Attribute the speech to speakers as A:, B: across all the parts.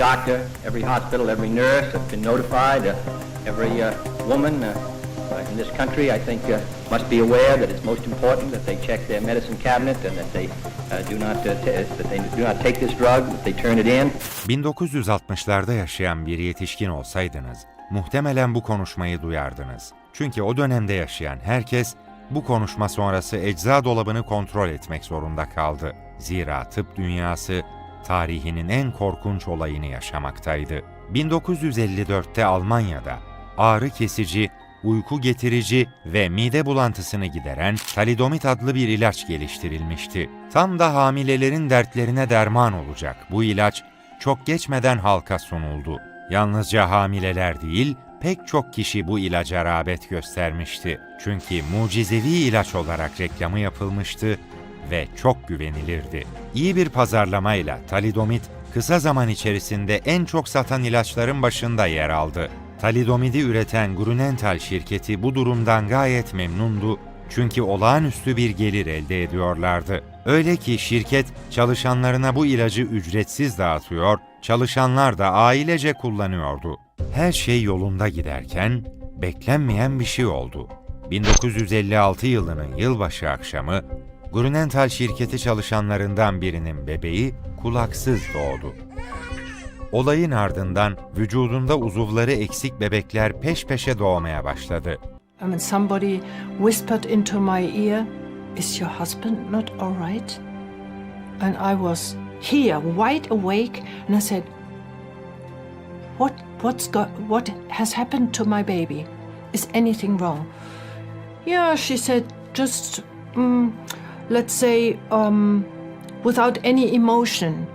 A: doctor, every hospital, every nurse have been notified. Uh, every uh, woman uh, in this country, I think, must be aware that it's most important that they check their medicine cabinet and that they do not that they do not take this drug, that they turn it in.
B: 1960'larda yaşayan bir yetişkin olsaydınız, muhtemelen bu konuşmayı duyardınız. Çünkü o dönemde yaşayan herkes bu konuşma sonrası ecza dolabını kontrol etmek zorunda kaldı. Zira tıp dünyası tarihinin en korkunç olayını yaşamaktaydı. 1954'te Almanya'da ağrı kesici, uyku getirici ve mide bulantısını gideren talidomit adlı bir ilaç geliştirilmişti. Tam da hamilelerin dertlerine derman olacak bu ilaç çok geçmeden halka sunuldu. Yalnızca hamileler değil, pek çok kişi bu ilaca rağbet göstermişti. Çünkü mucizevi ilaç olarak reklamı yapılmıştı ve çok güvenilirdi. İyi bir pazarlamayla talidomit kısa zaman içerisinde en çok satan ilaçların başında yer aldı. Talidomidi üreten Grunenthal şirketi bu durumdan gayet memnundu çünkü olağanüstü bir gelir elde ediyorlardı. Öyle ki şirket çalışanlarına bu ilacı ücretsiz dağıtıyor, çalışanlar da ailece kullanıyordu. Her şey yolunda giderken beklenmeyen bir şey oldu. 1956 yılının yılbaşı akşamı Grunenthal şirketi çalışanlarından birinin bebeği kulaksız doğdu. Olayın ardından vücudunda uzuvları eksik bebekler peş peşe doğmaya başladı.
C: And somebody whispered into my ear, Is your husband not all right? And I was here, wide awake, and I said, What, what's got, what has happened to my baby? Is anything wrong? Yeah, she said, just, mm, let's say, um, without any emotion.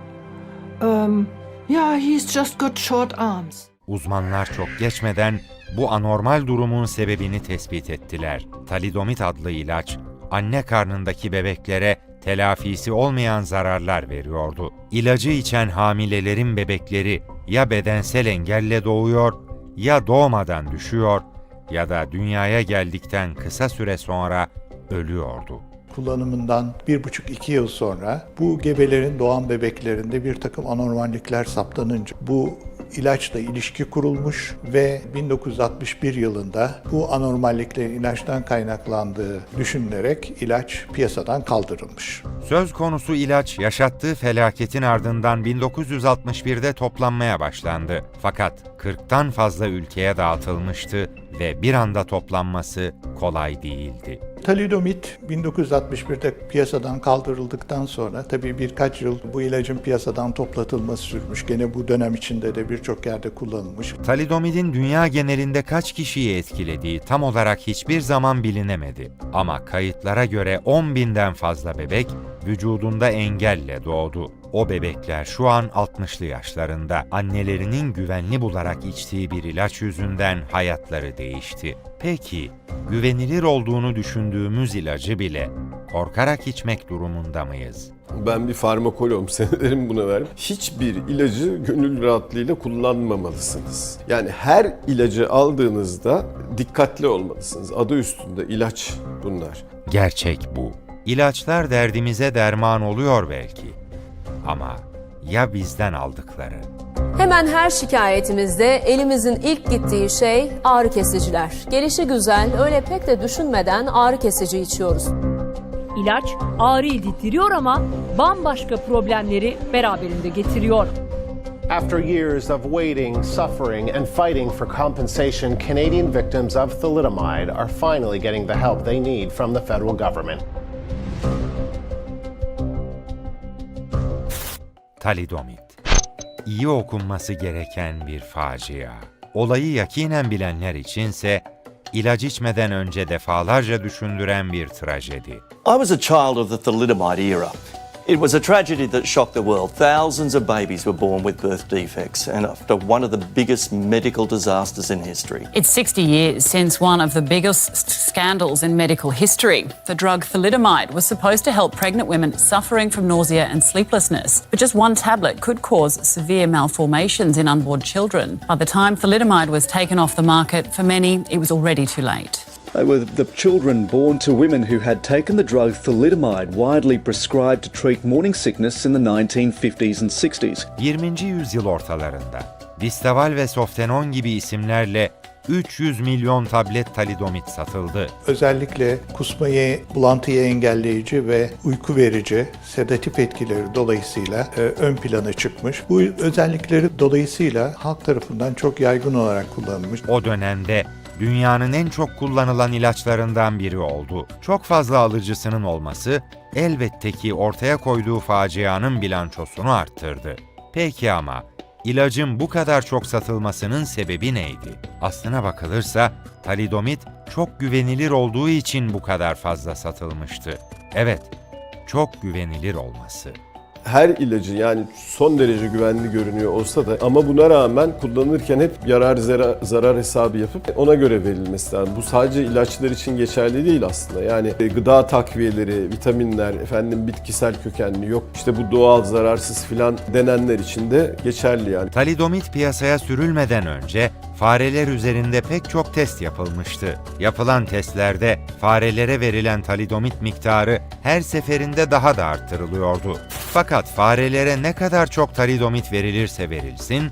C: Um, yeah, he's just got short arms.
B: Uzmanlar çok geçmeden bu anormal durumun sebebini tespit ettiler. Talidomit adlı ilaç, anne karnındaki bebeklere telafisi olmayan zararlar veriyordu. İlacı içen hamilelerin bebekleri ya bedensel engelle doğuyor, ya doğmadan düşüyor ya da dünyaya geldikten kısa süre sonra ölüyordu.
D: Kullanımından bir buçuk iki yıl sonra bu gebelerin doğan bebeklerinde bir takım anormallikler saptanınca bu ilaçla ilişki kurulmuş ve 1961 yılında bu anormalliklerin ilaçtan kaynaklandığı düşünülerek ilaç piyasadan kaldırılmış.
B: Söz konusu ilaç yaşattığı felaketin ardından 1961'de toplanmaya başlandı. Fakat 40'tan fazla ülkeye dağıtılmıştı ve bir anda toplanması kolay değildi.
D: Talidomit 1961'de piyasadan kaldırıldıktan sonra tabii birkaç yıl bu ilacın piyasadan toplatılması sürmüş. Gene bu dönem içinde de birçok yerde kullanılmış.
B: Talidomidin dünya genelinde kaç kişiyi etkilediği tam olarak hiçbir zaman bilinemedi. Ama kayıtlara göre 10 binden fazla bebek vücudunda engelle doğdu. O bebekler şu an 60'lı yaşlarında. Annelerinin güvenli bularak içtiği bir ilaç yüzünden hayatları değişti. Peki, güvenilir olduğunu düşündüğümüz ilacı bile korkarak içmek durumunda mıyız?
E: Ben bir farmakologum, senelerim buna verdim. Hiçbir ilacı gönül rahatlığıyla kullanmamalısınız. Yani her ilacı aldığınızda dikkatli olmalısınız. Adı üstünde ilaç bunlar.
B: Gerçek bu. İlaçlar derdimize derman oluyor belki. Ama ya bizden aldıkları?
F: Hemen her şikayetimizde elimizin ilk gittiği şey ağrı kesiciler. Gelişi güzel, öyle pek de düşünmeden ağrı kesici içiyoruz.
G: İlaç ağrıyı dindiriyor ama bambaşka problemleri beraberinde getiriyor.
H: After years of waiting, suffering, and fighting for compensation, Canadian victims of thalidomide are finally getting the help they need from the federal government.
B: Talidomit. İyi okunması gereken bir facia. Olayı yakinen bilenler içinse ilaç içmeden önce defalarca düşündüren bir trajedi.
I: I was a child of the thalidomide era. It was a tragedy that shocked the world. Thousands of babies were born with birth defects, and after one of the biggest medical disasters in history.
J: It's 60 years since one of the biggest scandals in medical history. The drug thalidomide was supposed to help pregnant women suffering from nausea and sleeplessness, but just one tablet could cause severe malformations in unborn children. By the time thalidomide was taken off the market, for many, it was already too late.
K: They were the children born to women who had taken the drug thalidomide, widely prescribed to treat morning sickness in the 1950s and 60s.
B: 20. yüzyıl ortalarında Distaval ve Softenon gibi isimlerle 300 milyon tablet talidomit satıldı.
D: Özellikle kusmayı, bulantıyı engelleyici ve uyku verici sedatif etkileri dolayısıyla e, ön plana çıkmış. Bu özellikleri dolayısıyla halk tarafından çok yaygın olarak kullanılmış.
B: O dönemde dünyanın en çok kullanılan ilaçlarından biri oldu. Çok fazla alıcısının olması elbette ki ortaya koyduğu facianın bilançosunu arttırdı. Peki ama ilacın bu kadar çok satılmasının sebebi neydi? Aslına bakılırsa talidomit çok güvenilir olduğu için bu kadar fazla satılmıştı. Evet, çok güvenilir olması.
E: Her ilacı yani son derece güvenli görünüyor olsa da ama buna rağmen kullanırken hep yarar zarar, zarar hesabı yapıp ona göre verilmesi lazım. Bu sadece ilaçlar için geçerli değil aslında. Yani e, gıda takviyeleri, vitaminler, efendim bitkisel kökenli yok işte bu doğal zararsız filan denenler için de geçerli yani.
B: Talidomit piyasaya sürülmeden önce fareler üzerinde pek çok test yapılmıştı. Yapılan testlerde farelere verilen talidomit miktarı her seferinde daha da arttırılıyordu. Fakat farelere ne kadar çok talidomit verilirse verilsin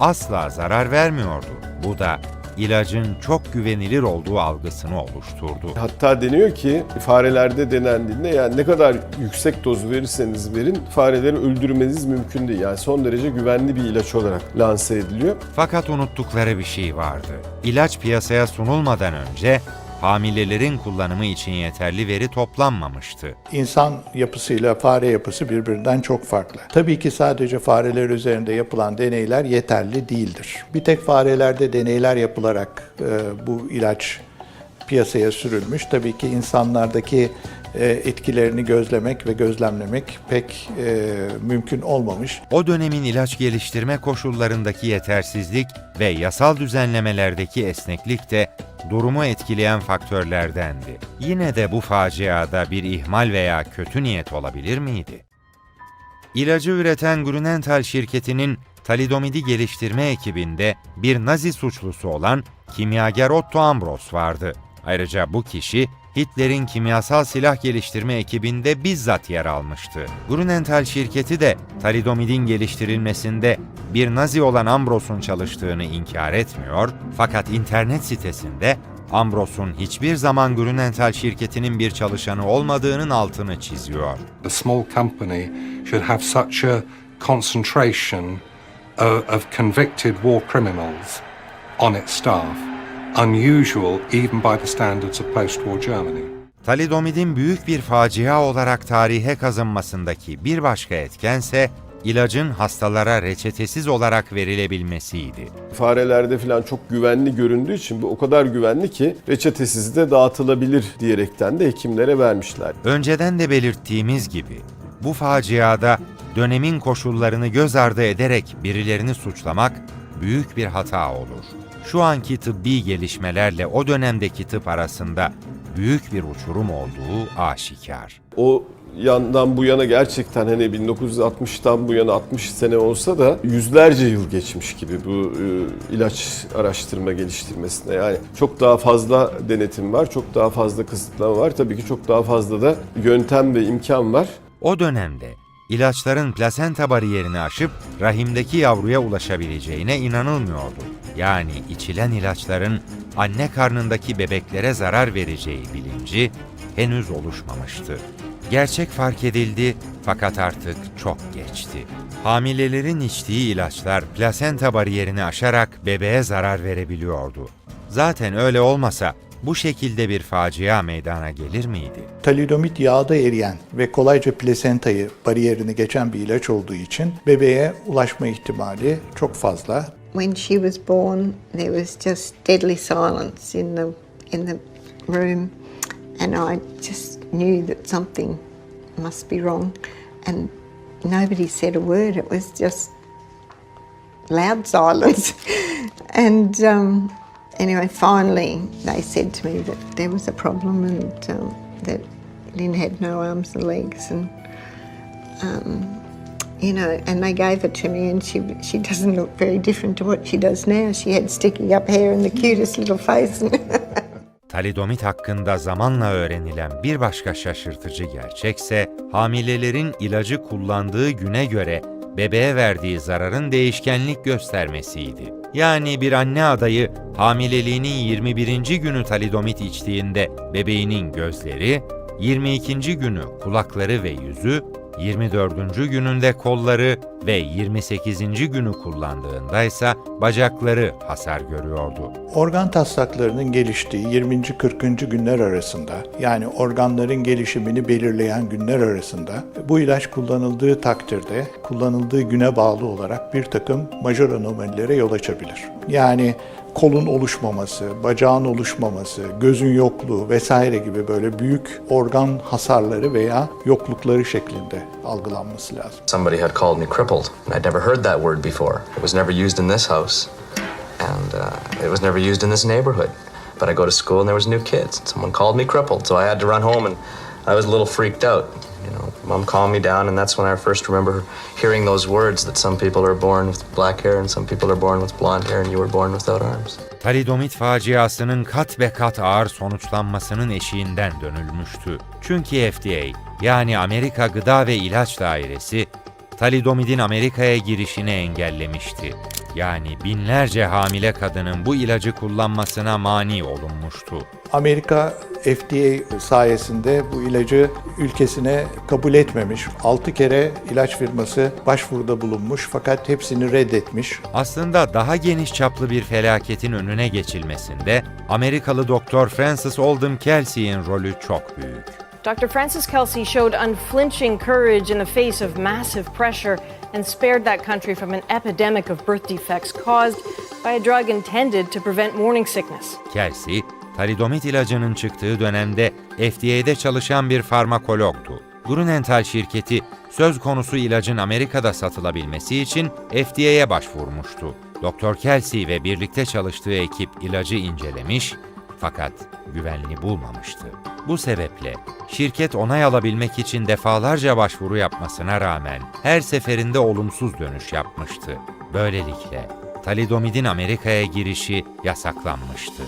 B: asla zarar vermiyordu. Bu da ilacın çok güvenilir olduğu algısını oluşturdu.
E: Hatta deniyor ki farelerde denendiğinde yani ne kadar yüksek doz verirseniz verin fareleri öldürmeniz mümkün değil. Yani son derece güvenli bir ilaç olarak lanse ediliyor.
B: Fakat unuttukları bir şey vardı. İlaç piyasaya sunulmadan önce hamilelerin kullanımı için yeterli veri toplanmamıştı.
D: İnsan yapısıyla fare yapısı birbirinden çok farklı. Tabii ki sadece fareler üzerinde yapılan deneyler yeterli değildir. Bir tek farelerde deneyler yapılarak e, bu ilaç piyasaya sürülmüş. Tabii ki insanlardaki e, etkilerini gözlemek ve gözlemlemek pek e, mümkün olmamış.
B: O dönemin ilaç geliştirme koşullarındaki yetersizlik ve yasal düzenlemelerdeki esneklik de durumu etkileyen faktörlerdendi. Yine de bu faciada bir ihmal veya kötü niyet olabilir miydi? İlacı üreten Grünenthal şirketinin talidomidi geliştirme ekibinde bir Nazi suçlusu olan kimyager Otto Ambros vardı. Ayrıca bu kişi Hitler'in kimyasal silah geliştirme ekibinde bizzat yer almıştı. Grünenthal şirketi de talidomidin geliştirilmesinde bir Nazi olan Ambros'un çalıştığını inkar etmiyor fakat internet sitesinde Ambros'un hiçbir zaman Grünenthal şirketinin bir çalışanı olmadığının altını çiziyor.
L: a small company should have such a concentration of convicted war criminals on its staff. Unusual even by the standards of post-war Germany.
B: Talidomidin büyük bir facia olarak tarihe kazınmasındaki bir başka etkense ilacın hastalara reçetesiz olarak verilebilmesiydi.
E: Farelerde falan çok güvenli göründüğü için bu o kadar güvenli ki reçetesiz de dağıtılabilir diyerekten de hekimlere vermişler.
B: Önceden de belirttiğimiz gibi bu faciada dönemin koşullarını göz ardı ederek birilerini suçlamak büyük bir hata olur. Şu anki tıbbi gelişmelerle o dönemdeki tıp arasında büyük bir uçurum olduğu aşikar.
E: O yandan bu yana gerçekten hani 1960'tan bu yana 60 sene olsa da yüzlerce yıl geçmiş gibi bu e, ilaç araştırma geliştirmesine. Yani çok daha fazla denetim var, çok daha fazla kısıtlama var. Tabii ki çok daha fazla da yöntem ve imkan var.
B: O dönemde ilaçların plasenta bariyerini aşıp rahimdeki yavruya ulaşabileceğine inanılmıyordu. Yani içilen ilaçların anne karnındaki bebeklere zarar vereceği bilinci henüz oluşmamıştı. Gerçek fark edildi fakat artık çok geçti. Hamilelerin içtiği ilaçlar plasenta bariyerini aşarak bebeğe zarar verebiliyordu. Zaten öyle olmasa bu şekilde bir facia meydana gelir miydi?
D: Talidomit yağda eriyen ve kolayca plasentayı bariyerini geçen bir ilaç olduğu için bebeğe ulaşma ihtimali çok fazla.
M: When she was born, there was just deadly silence in the in the room, and I just knew that something must be wrong, and nobody said a word. It was just loud silence, and um, anyway, finally they said to me that there was a problem and um, that Lynn had no arms and legs, and um, you know, and they gave her to me, and she she doesn't look very different to what she does now. She had sticky up hair and the cutest little face.
B: Talidomit hakkında zamanla öğrenilen bir başka şaşırtıcı gerçekse hamilelerin ilacı kullandığı güne göre bebeğe verdiği zararın değişkenlik göstermesiydi. Yani bir anne adayı hamileliğinin 21. günü talidomit içtiğinde bebeğinin gözleri, 22. günü kulakları ve yüzü, 24. gününde kolları ve 28. günü kullandığında ise bacakları hasar görüyordu.
D: Organ taslaklarının geliştiği 20. 40. günler arasında yani organların gelişimini belirleyen günler arasında bu ilaç kullanıldığı takdirde kullanıldığı güne bağlı olarak bir takım majör anomalilere yol açabilir. Yani kolun oluşmaması, bacağın oluşmaması, gözün yokluğu vesaire gibi böyle büyük organ hasarları veya yoklukları şeklinde algılanması lazım.
N: Somebody had called me crippled, I'd never heard that word before. It was never used in this house, and uh, it was never used in this neighborhood. But I go to school and there was new kids. Someone called me crippled, so I had to run home, and I was a little freaked out. Mom calmed me down, and that's when I first remember hearing those words that some people are born with black hair and some people are born with blonde hair, and you were born without arms.
B: Talidomit faciasının kat be kat ağır sonuçlanmasının eşiğinden dönülmüştü. Çünkü FDA yani Amerika Gıda ve İlaç Dairesi talidomidin Amerika'ya girişini engellemişti. Yani binlerce hamile kadının bu ilacı kullanmasına mani olunmuştu.
D: Amerika FDA sayesinde bu ilacı ülkesine kabul etmemiş. 6 kere ilaç firması başvuruda bulunmuş fakat hepsini reddetmiş.
B: Aslında daha geniş çaplı bir felaketin önüne geçilmesinde Amerikalı doktor Francis Oldham Kelsey'in rolü çok büyük.
O: Dr. Francis Kelsey showed unflinching courage in the face of massive pressure and spared that country from an epidemic of birth defects caused by a drug intended to prevent morning sickness.
B: Kelsey, talidomit ilacının çıktığı dönemde FDA'de çalışan bir farmakologtu. Grunenthal şirketi söz konusu ilacın Amerika'da satılabilmesi için FDA'ye başvurmuştu. Dr. Kelsey ve birlikte çalıştığı ekip ilacı incelemiş fakat güvenli bulmamıştı. Bu sebeple şirket onay alabilmek için defalarca başvuru yapmasına rağmen her seferinde olumsuz dönüş yapmıştı. Böylelikle talidomidin Amerika'ya girişi yasaklanmıştı.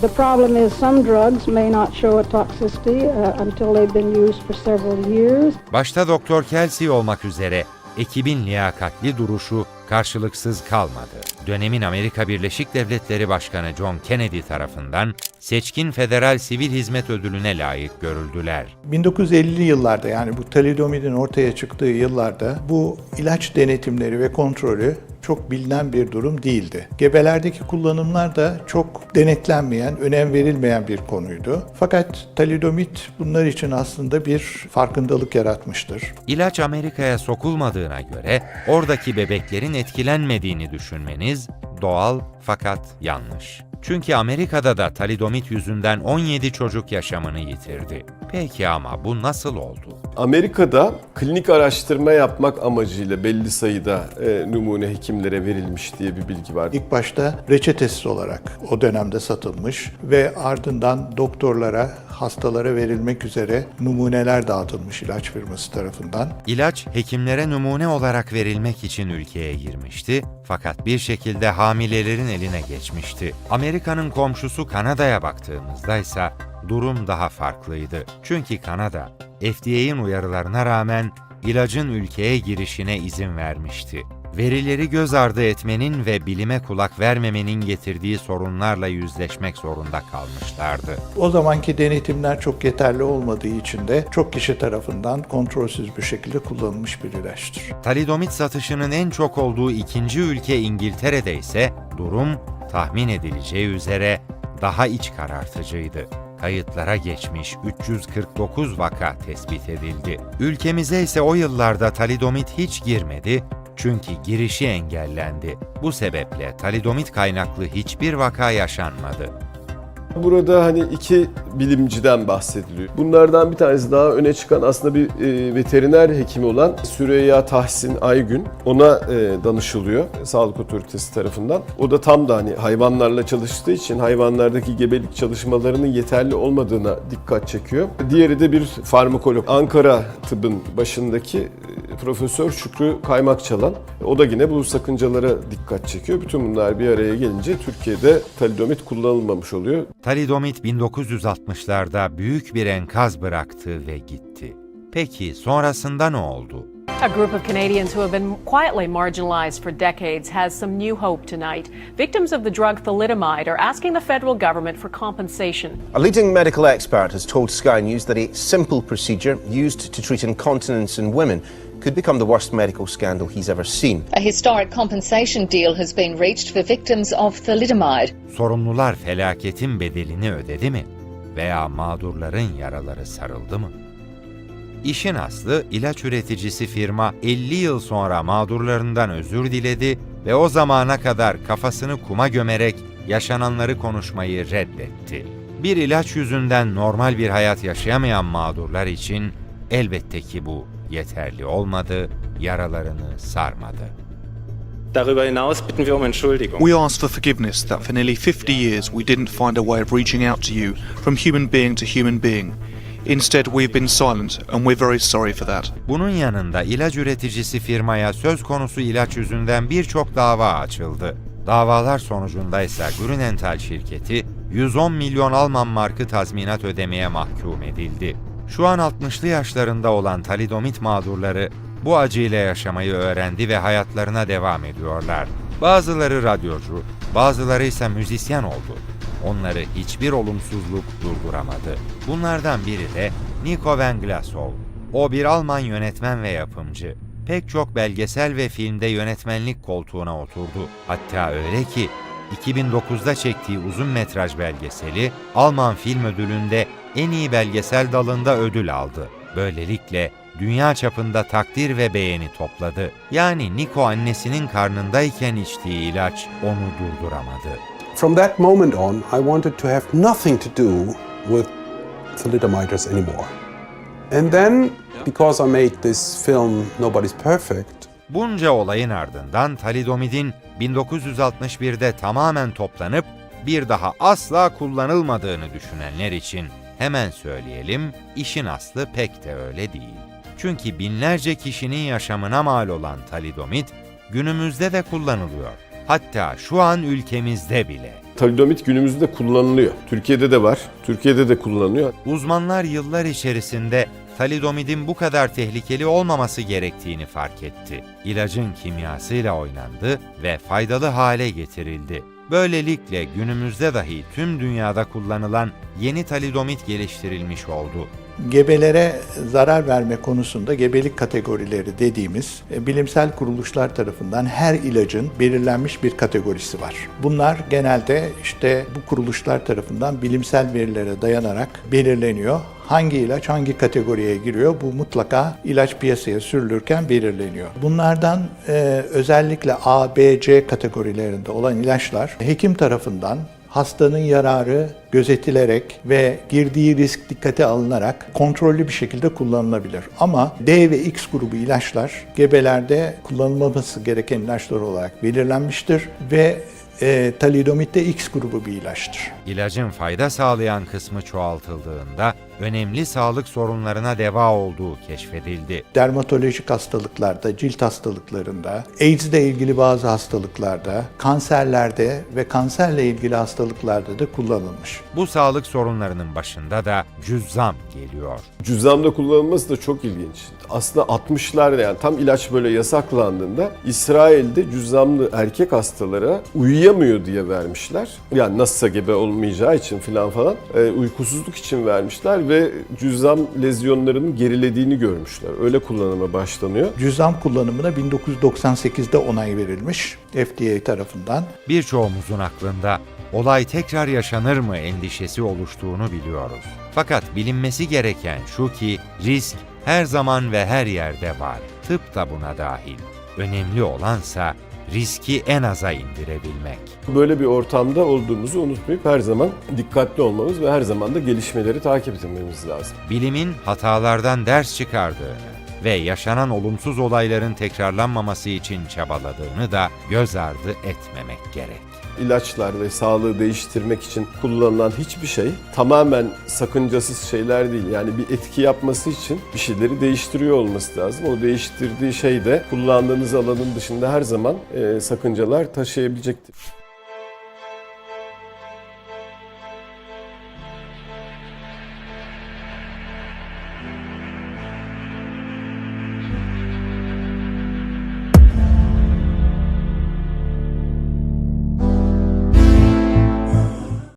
P: The problem is some drugs may not show a toxicity uh, until they've been used for several years.
B: Başta Doktor Kelsey olmak üzere ekibin liyakatli duruşu karşılıksız kalmadı. Dönemin Amerika Birleşik Devletleri Başkanı John Kennedy tarafından seçkin federal sivil hizmet ödülüne layık görüldüler.
D: 1950'li yıllarda yani bu talidomidin ortaya çıktığı yıllarda bu ilaç denetimleri ve kontrolü çok bilinen bir durum değildi. Gebelerdeki kullanımlar da çok denetlenmeyen, önem verilmeyen bir konuydu. Fakat talidomit bunlar için aslında bir farkındalık yaratmıştır.
B: İlaç Amerika'ya sokulmadığına göre oradaki bebeklerin etkilenmediğini düşünmeniz doğal fakat yanlış. Çünkü Amerika'da da talidomit yüzünden 17 çocuk yaşamını yitirdi. Peki ama bu nasıl oldu?
E: Amerika'da klinik araştırma yapmak amacıyla belli sayıda e, numune hekimlere verilmiş diye bir bilgi var.
D: İlk başta reçetesiz olarak o dönemde satılmış ve ardından doktorlara, hastalara verilmek üzere numuneler dağıtılmış ilaç firması tarafından.
B: İlaç hekimlere numune olarak verilmek için ülkeye girmişti fakat bir şekilde hamilelerin eline geçmişti. Amerika'nın komşusu Kanada'ya baktığımızda ise durum daha farklıydı. Çünkü Kanada FDA'nin uyarılarına rağmen ilacın ülkeye girişine izin vermişti. Verileri göz ardı etmenin ve bilime kulak vermemenin getirdiği sorunlarla yüzleşmek zorunda kalmışlardı.
D: O zamanki denetimler çok yeterli olmadığı için de çok kişi tarafından kontrolsüz bir şekilde kullanılmış bir ilaçtır.
B: Talidomit satışının en çok olduğu ikinci ülke İngiltere'de ise durum tahmin edileceği üzere daha iç karartıcıydı. Kayıtlara geçmiş 349 vaka tespit edildi. Ülkemize ise o yıllarda talidomit hiç girmedi çünkü girişi engellendi. Bu sebeple talidomit kaynaklı hiçbir vaka yaşanmadı.
E: Burada hani iki bilimciden bahsediliyor. Bunlardan bir tanesi daha öne çıkan aslında bir e, veteriner hekimi olan Süreyya Tahsin Aygün. Ona e, danışılıyor sağlık otoritesi tarafından. O da tam da hani hayvanlarla çalıştığı için hayvanlardaki gebelik çalışmalarının yeterli olmadığına dikkat çekiyor. Diğeri de bir farmakolog. Ankara tıbbın başındaki e, Profesör Şükrü Kaymakçalan. O da yine bu sakıncalara dikkat çekiyor. Bütün bunlar bir araya gelince Türkiye'de talidomit kullanılmamış oluyor.
B: Talidomit 1960'larda büyük bir enkaz bıraktı ve gitti. Peki sonrasında ne oldu?
Q: A group of Canadians who have been quietly marginalized for decades has some new hope tonight. Victims of the drug thalidomide are asking the federal government for compensation.
H: A leading medical expert has told Sky News that a simple procedure used to treat incontinence in women could become the worst medical scandal he's ever seen.
R: A historic compensation deal has been reached for victims of thalidomide.
B: Sorumlular felaketin bedelini ödedi mi? Veya mağdurların yaraları sarıldı mı? İşin aslı ilaç üreticisi firma 50 yıl sonra mağdurlarından özür diledi ve o zamana kadar kafasını kuma gömerek yaşananları konuşmayı reddetti. Bir ilaç yüzünden normal bir hayat yaşayamayan mağdurlar için elbette ki bu yeterli olmadı, yaralarını sarmadı.
S: Darüber hinaus bitten wir um Entschuldigung.
T: We ask for forgiveness that for nearly 50 years we didn't find a way of reaching out to you from human being to human being. Instead, we've been silent, and we're very sorry for that.
B: Bunun yanında ilaç üreticisi firmaya söz konusu ilaç yüzünden birçok dava açıldı. Davalar sonucunda ise Grünenthal şirketi 110 milyon Alman markı tazminat ödemeye mahkum edildi. Şu an 60'lı yaşlarında olan talidomit mağdurları bu acıyla yaşamayı öğrendi ve hayatlarına devam ediyorlar. Bazıları radyocu, bazıları ise müzisyen oldu. Onları hiçbir olumsuzluk durduramadı. Bunlardan biri de Nico van Glasow. O bir Alman yönetmen ve yapımcı. Pek çok belgesel ve filmde yönetmenlik koltuğuna oturdu. Hatta öyle ki 2009'da çektiği uzun metraj belgeseli Alman Film Ödülü'nde en iyi belgesel dalında ödül aldı. Böylelikle dünya çapında takdir ve beğeni topladı. Yani Nico annesinin karnındayken içtiği ilaç onu durduramadı.
U: From that moment on, I wanted to have nothing to do with thalidomiders anymore. And then, because I made this film Nobody's Perfect,
B: Bunca olayın ardından talidomidin 1961'de tamamen toplanıp bir daha asla kullanılmadığını düşünenler için hemen söyleyelim, işin aslı pek de öyle değil. Çünkü binlerce kişinin yaşamına mal olan talidomid günümüzde de kullanılıyor. Hatta şu an ülkemizde bile.
E: Talidomit günümüzde kullanılıyor. Türkiye'de de var. Türkiye'de de kullanılıyor.
B: Uzmanlar yıllar içerisinde talidomidin bu kadar tehlikeli olmaması gerektiğini fark etti. İlacın kimyasıyla oynandı ve faydalı hale getirildi. Böylelikle günümüzde dahi tüm dünyada kullanılan yeni talidomit geliştirilmiş oldu.
D: Gebelere zarar verme konusunda gebelik kategorileri dediğimiz e, bilimsel kuruluşlar tarafından her ilacın belirlenmiş bir kategorisi var. Bunlar genelde işte bu kuruluşlar tarafından bilimsel verilere dayanarak belirleniyor. Hangi ilaç hangi kategoriye giriyor bu mutlaka ilaç piyasaya sürülürken belirleniyor. Bunlardan e, özellikle A, B, C kategorilerinde olan ilaçlar hekim tarafından hastanın yararı gözetilerek ve girdiği risk dikkate alınarak kontrollü bir şekilde kullanılabilir. Ama D ve X grubu ilaçlar gebelerde kullanılmaması gereken ilaçlar olarak belirlenmiştir ve e, talidomid de X grubu bir ilaçtır.
B: İlacın fayda sağlayan kısmı çoğaltıldığında önemli sağlık sorunlarına deva olduğu keşfedildi.
D: Dermatolojik hastalıklarda, cilt hastalıklarında, AIDS ile ilgili bazı hastalıklarda, kanserlerde ve kanserle ilgili hastalıklarda da kullanılmış.
B: Bu sağlık sorunlarının başında da cüzzam geliyor.
E: Cüzzamda kullanılması da çok ilginç. Aslında 60'larda yani tam ilaç böyle yasaklandığında İsrail'de cüzzamlı erkek hastalara uyuyamıyor diye vermişler. Yani nasılsa gebe olmayacağı için filan falan e, uykusuzluk için vermişler ve cüzzam lezyonlarının gerilediğini görmüşler. Öyle kullanıma başlanıyor.
D: Cüzzam kullanımına 1998'de onay verilmiş FDA tarafından.
B: Birçoğumuzun aklında olay tekrar yaşanır mı endişesi oluştuğunu biliyoruz. Fakat bilinmesi gereken şu ki risk her zaman ve her yerde var. Tıp da buna dahil. Önemli olansa riski en aza indirebilmek.
E: Böyle bir ortamda olduğumuzu unutmayıp her zaman dikkatli olmamız ve her zaman da gelişmeleri takip etmemiz lazım.
B: Bilimin hatalardan ders çıkardığını ve yaşanan olumsuz olayların tekrarlanmaması için çabaladığını da göz ardı etmemek gerek.
E: İlaçlar ve sağlığı değiştirmek için kullanılan hiçbir şey tamamen sakıncasız şeyler değil. Yani bir etki yapması için bir şeyleri değiştiriyor olması lazım. O değiştirdiği şey de kullandığınız alanın dışında her zaman e, sakıncalar taşıyabilecektir.